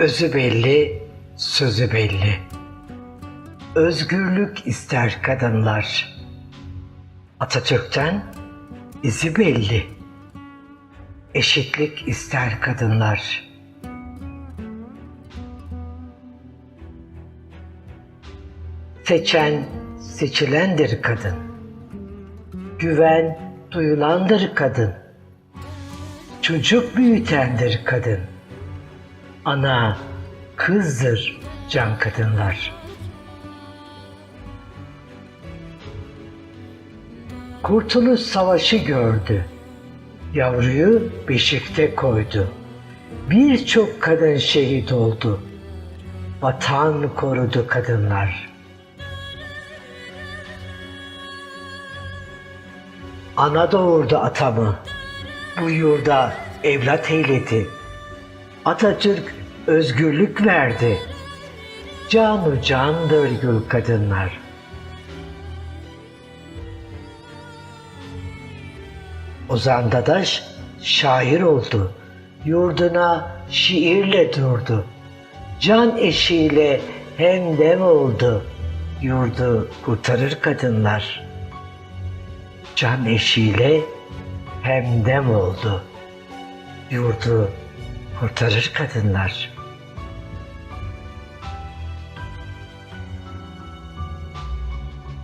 Özü belli, sözü belli. Özgürlük ister kadınlar. Atatürk'ten izi belli. Eşitlik ister kadınlar. Seçen seçilendir kadın. Güven duyulandır kadın. Çocuk büyütendir kadın. Ana, kızdır can kadınlar. Kurtuluş Savaşı gördü. Yavruyu beşikte koydu. Birçok kadın şehit oldu. Vatan korudu kadınlar. Ana doğurdu atamı. Bu yurda evlat eyledi. Atatürk özgürlük verdi. Canu candır gül kadınlar. Ozan Dadaş şair oldu. Yurduna şiirle durdu. Can eşiyle hemdem oldu. Yurdu kurtarır kadınlar. Can eşiyle hemdem oldu. Yurdu kurtarır kadınlar.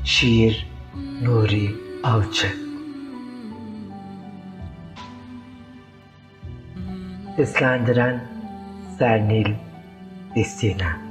Şiir Nuri Avcı Seslendiren Sernil Destina